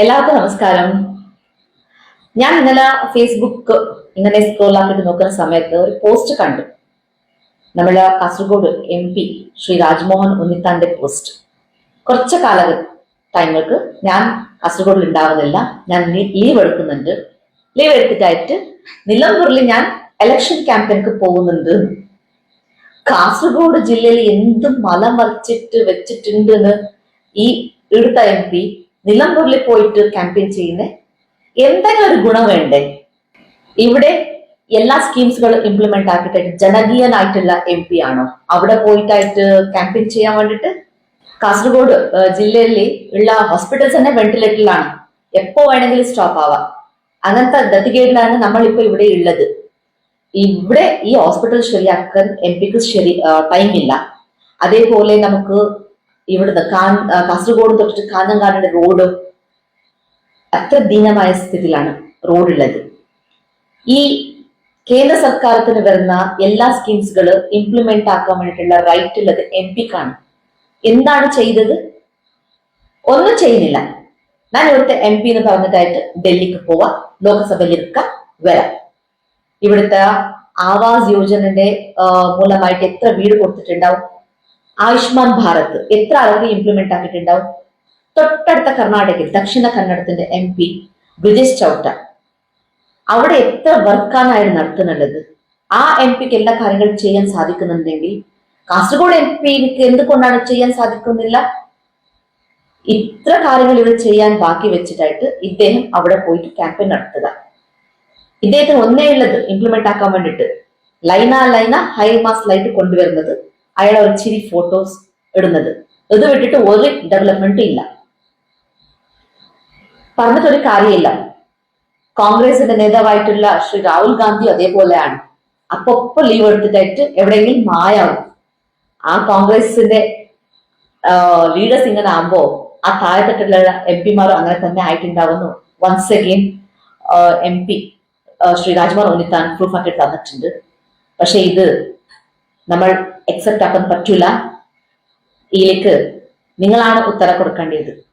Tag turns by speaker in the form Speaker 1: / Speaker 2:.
Speaker 1: എല്ലാവർക്കും നമസ്കാരം. ഞാൻ ഇന്നലെ ഫേസ്ബുക്ക് ഇങ്ങനെ സ്ക്രോൾ ആക്കിയിട്ട് നോക്കുന്ന സമയത്ത് ഒരു പോസ്റ്റ് കണ്ടു. നമ്മുടെ കാസർഗോഡ് എം പി ശ്രീ രാജ്മോഹൻ ഉണ്ണിത്താന്റെ പോസ്റ്റ് കുറച്ച് കാല ടൈമുകൾക്ക് ഞാൻ കാസർഗോഡിൽ ഉണ്ടാവുന്നില്ല. ഞാൻ ലീവ് എടുക്കുന്നുണ്ട്. ലീവ് എടുത്തിട്ടായിട്ട് നിലമ്പൂരിൽ ഞാൻ ഇലക്ഷൻ ക്യാമ്പയിനക്ക് പോകുന്നുണ്ട്. കാസർഗോഡ് ജില്ലയിൽ എന്ത് മല മറിച്ചിട്ട് വെച്ചിട്ടുണ്ടെന്ന് ഈ ഇടുത്ത എം പി നിലമ്പൂരിൽ പോയിട്ട് ക്യാമ്പയിൻ ചെയ്യുന്ന. എന്തെങ്കിലും ഒരു ഗുണം വേണ്ടേ? ഇവിടെ എല്ലാ സ്കീംസുകളും ഇംപ്ലിമെന്റ് ആക്കിയിട്ട് ജനകീയനായിട്ടുള്ള എം പി ആണോ? അവിടെ പോയിട്ടായിട്ട് ക്യാമ്പയിൻ ചെയ്യാൻ വേണ്ടിട്ട് കാസർഗോഡ് ജില്ലയിൽ ഉള്ള ഹോസ്പിറ്റൽസ് തന്നെ വെന്റിലേറ്ററിലാണ് എപ്പോ വേണമെങ്കിലും സ്റ്റോപ്പ് ആവാം. അങ്ങനത്തെ ഗതികേടിലാണ് നമ്മൾ ഇപ്പൊ ഇവിടെ ഉള്ളത്. ഇവിടെ ഈ ഹോസ്പിറ്റൽ ശരിയാക്കാൻ എം പിക്ക് ശരി ടൈമില്ല അതേപോലെ നമുക്ക് ഇവിടുന്ന് കാൻ കാസർഗോഡ് തൊട്ടിട്ട് കാഞ്ഞങ്ങാടിന്റെ റോഡ് അത്ര ദീനമായ സ്ഥിതിയിലാണ് റോഡുള്ളത്. ഈ കേന്ദ്ര സർക്കാരത്തിന് വരുന്ന എല്ലാ സ്കീംസുകൾ ഇംപ്ലിമെന്റ് ആക്കാൻ വേണ്ടിയിട്ടുള്ള റൈറ്റ് ഉള്ളത് എം പിക്കാണ് എന്താണ് ചെയ്തത്? ഒന്നും ചെയ്യുന്നില്ല. ഞാൻ ഇവിടുത്തെ എം പി എന്ന് പറഞ്ഞിട്ടായിട്ട് ഡൽഹിക്ക് പോവാം. ലോക്സഭയിൽ ഇരിക്കാം വരാം. ഇവിടുത്തെ ആവാസ് യോജനന്റെ മൂലമായിട്ട് എത്ര വീട് കൊടുത്തിട്ടുണ്ടാവും? ആയുഷ്മാൻ ഭാരത് എത്ര ആൾക്ക് ഇംപ്ലിമെന്റ് ആക്കിയിട്ടുണ്ടാവും? തൊട്ടടുത്ത കർണാടകയിൽ ദക്ഷിണ കന്നഡത്തിന്റെ എം പി ബ്രിജേഷ് ചൗട്ട. അവിടെ എത്ര വർക്കാണ് അയാൾ നടത്തുന്നുള്ളത്? ആ എം പിക്ക് എല്ലാ കാര്യങ്ങളും ചെയ്യാൻ സാധിക്കുന്നുണ്ടെങ്കിൽ കാസർഗോഡ് എം പിക്ക് എന്തുകൊണ്ടാണ് ചെയ്യാൻ സാധിക്കുന്നില്ല? ഇത്ര കാര്യങ്ങൾ ഇവിടെ ചെയ്യാൻ ബാക്കി വെച്ചിട്ടായിട്ട് ഇദ്ദേഹം അവിടെ പോയിട്ട് ക്യാമ്പയിൻ നടത്തുക. ഇദ്ദേഹത്തിന് ഒന്നേ ഉള്ളത് ഇംപ്ലിമെന്റ് ആക്കാൻ വേണ്ടിയിട്ട്. ലൈന ലൈന ഹൈ മാസ് ലൈറ്റ് കൊണ്ടുവരുന്നത്. അയാളെ ഒരിച്ചിരി ഫോട്ടോസ് ഇടുന്നത്. ഇത് വിട്ടിട്ട് ഒരു ഡെവലപ്മെന്റും ഇല്ല. പറഞ്ഞിട്ടൊരു കാര്യമില്ല. കോൺഗ്രസിന്റെ നേതാവായിട്ടുള്ള ശ്രീ രാഹുൽ ഗാന്ധി അതേപോലെയാണ്. അപ്പൊ ലീവ് എടുത്തിട്ടായിട്ട് എവിടെയെങ്കിലും മായാവും? ആ കോൺഗ്രസിന്റെ ലീഡേഴ്സ് ഇങ്ങനെ ആകുമ്പോ ആ താഴെത്തട്ടുള്ള എം പിമാരും അങ്ങനെ തന്നെ ആയിട്ടുണ്ടാവുന്നു. Once again M P Shri Rajkumar Unnithan proof ആക്കി തന്നിട്ടുണ്ട്. പക്ഷെ ഇത് നമ്മൾ അക്സെപ്റ്റ് ആക്കാൻ പറ്റൂല. ഇതിലേക്ക് നിങ്ങളാണ് ഉത്തരം കൊടുക്കേണ്ടത്.